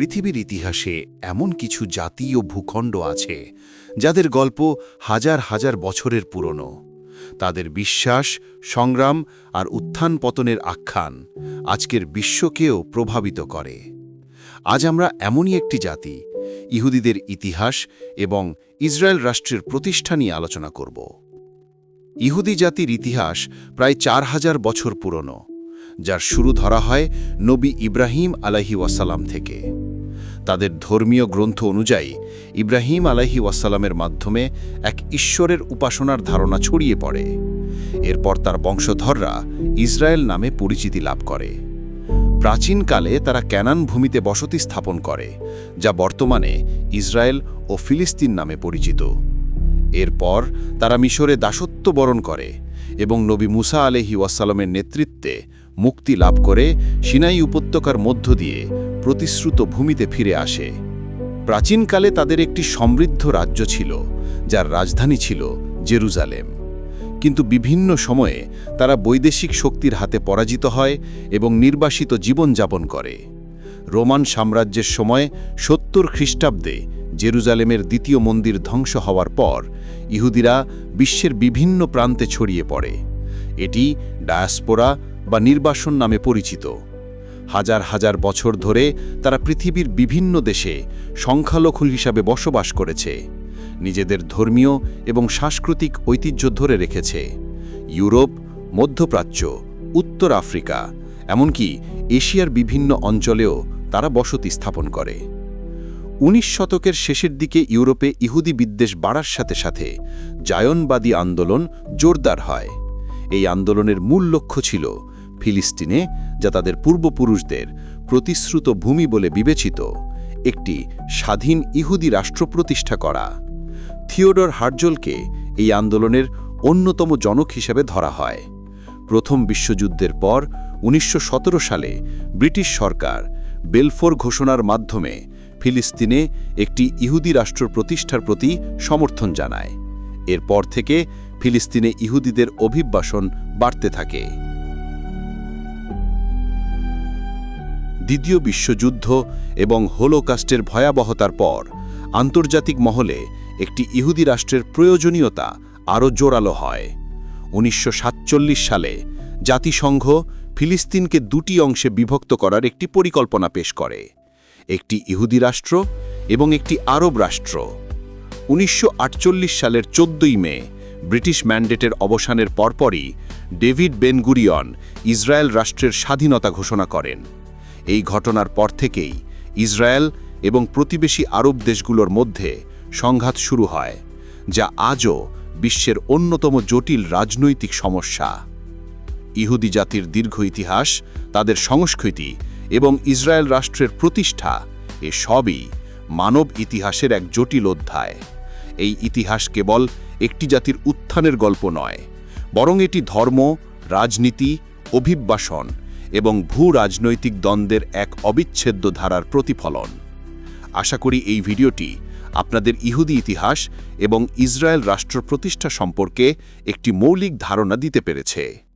পৃথিবীর ইতিহাসে এমন কিছু জাতি ও ভূখণ্ড আছে, যাদের গল্প হাজার হাজার বছরের পুরনো। তাদের বিশ্বাস, সংগ্রাম আর উত্থান পতনের আখ্যান আজকের বিশ্বকেও প্রভাবিত করে। আজ আমরা এমনই একটি জাতি, ইহুদিদের ইতিহাস এবং ইসরায়েল রাষ্ট্রের প্রতিষ্ঠা নিয়ে আলোচনা করব। ইহুদি জাতির ইতিহাস প্রায় চার হাজার বছর পুরনো, যার শুরু ধরা হয় নবী ইব্রাহিম আলাহি ওয়াসালাম থেকে। তাদের ধর্মীয় গ্রন্থ অনুযায়ী ইব্রাহিম আলাহি ওয়াসালামের মাধ্যমে এক ঈশ্বরের উপাসনার ধারণা ছড়িয়ে পড়ে। এরপর তার বংশধররা ইসরায়েল নামে পরিচিতি লাভ করে। প্রাচীনকালে তারা ক্যানান ভূমিতে বসতি স্থাপন করে, যা বর্তমানে ইসরায়েল ও ফিলিস্তিন নামে পরিচিত। এরপর তারা মিশরে দাসত্ব বরণ করে এবং নবী মুসা আলহি ওয়াসালামের নেতৃত্বে মুক্তি লাভ করে সিনাই উপত্যকার মধ্য দিয়ে প্রতিশ্রুত ভূমিতে ফিরে আসে। প্রাচীনকালে তাদের একটি সমৃদ্ধ রাজ্য ছিল, যার রাজধানী ছিল জেরুজালেম। কিন্তু বিভিন্ন সময়ে তারা বৈদেশিক শক্তির হাতে পরাজিত হয় এবং নির্বাসিত জীবনযাপন করে। রোমান সাম্রাজ্যের সময় সত্তর খ্রিস্টাব্দে জেরুজালেমের দ্বিতীয় মন্দির ধ্বংস হওয়ার পর ইহুদিরা বিশ্বের বিভিন্ন প্রান্তে ছড়িয়ে পড়ে। এটি ডায়াসপোরা বা নির্বাসন নামে পরিচিত। হাজার হাজার বছর ধরে তারা পৃথিবীর বিভিন্ন দেশে সংখ্যালঘু হিসাবে বসবাস করেছে। নিজেদের ধর্মীয় এবং সাংস্কৃতিক ঐতিহ্য ধরে রেখেছে। ইউরোপ, মধ্যপ্রাচ্য, উত্তর আফ্রিকা, এমনকি এশিয়ার বিভিন্ন অঞ্চলেও তারা বসতি স্থাপন করে। উনিশ শতকের শেষের দিকে ইউরোপে ইহুদি বিদ্বেষ বাড়ার সাথে সাথে জায়নবাদী আন্দোলন জোরদার হয়। এই আন্দোলনের মূল লক্ষ্য ছিল ফিলিস্তিনে যা তাদের পূর্বপুরুষদের প্রতিশ্রুত ভূমি বলে বিবেচিত, একটি স্বাধীন ইহুদি রাষ্ট্র প্রতিষ্ঠা করা। থিওডর হার্জলকে এই আন্দোলনের অন্যতম জনক হিসেবে ধরা হয়। প্রথম বিশ্বযুদ্ধের পর উনিশশো সতেরো সালে ব্রিটিশ সরকার বেলফোর ঘোষণার মাধ্যমে ফিলিস্তিনে একটি ইহুদি রাষ্ট্র প্রতিষ্ঠার প্রতি সমর্থন জানায়। এরপর থেকে ফিলিস্তিনে ইহুদিদের অভিবাসন বাড়তে থাকে। দ্বিতীয় বিশ্বযুদ্ধ এবং হোলোকাস্টের ভয়াবহতার পর, আন্তর্জাতিক মহলে একটি ইহুদি রাষ্ট্রের প্রয়োজনীয়তা আরও জোরালো হয়। উনিশশো সাতচল্লিশ সালে জাতিসংঘ ফিলিস্তিনকে দুটি অংশে বিভক্ত করার একটি পরিকল্পনা পেশ করে, একটি ইহুদি রাষ্ট্র এবং একটি আরব রাষ্ট্র। উনিশশো আটচল্লিশ সালের চোদ্দই মে, ব্রিটিশ ম্যান্ডেটের অবসানের পরপরই ডেভিড বেনগুরিয়ন ইসরায়েল রাষ্ট্রের স্বাধীনতা ঘোষণা করেন। এই ঘটনার পর থেকেই ইসরায়েল এবং প্রতিবেশী আরব দেশগুলোর মধ্যে সংঘাত শুরু হয়, যা আজও বিশ্বের অন্যতম জটিল রাজনৈতিক সমস্যা। ইহুদি জাতির দীর্ঘ ইতিহাস, তাদের সংস্কৃতি এবং ইসরায়েল রাষ্ট্রের প্রতিষ্ঠা এ সবই মানব ইতিহাসের এক জটিল অধ্যায়। এই ইতিহাস কেবল একটি জাতির উত্থানের গল্প নয়, বরং এটি ধর্ম, রাজনীতি, অভিবাসন এবং ভূ রাজনৈতিক দ্বন্দ্বের এক অবিচ্ছেদ্য ধারার প্রতিফলন। আশা করি এই ভিডিওটি আপনাদের ইহুদি ইতিহাস এবং ইসরায়েল রাষ্ট্র প্রতিষ্ঠা সম্পর্কে একটি মৌলিক ধারণা দিতে পেরেছে।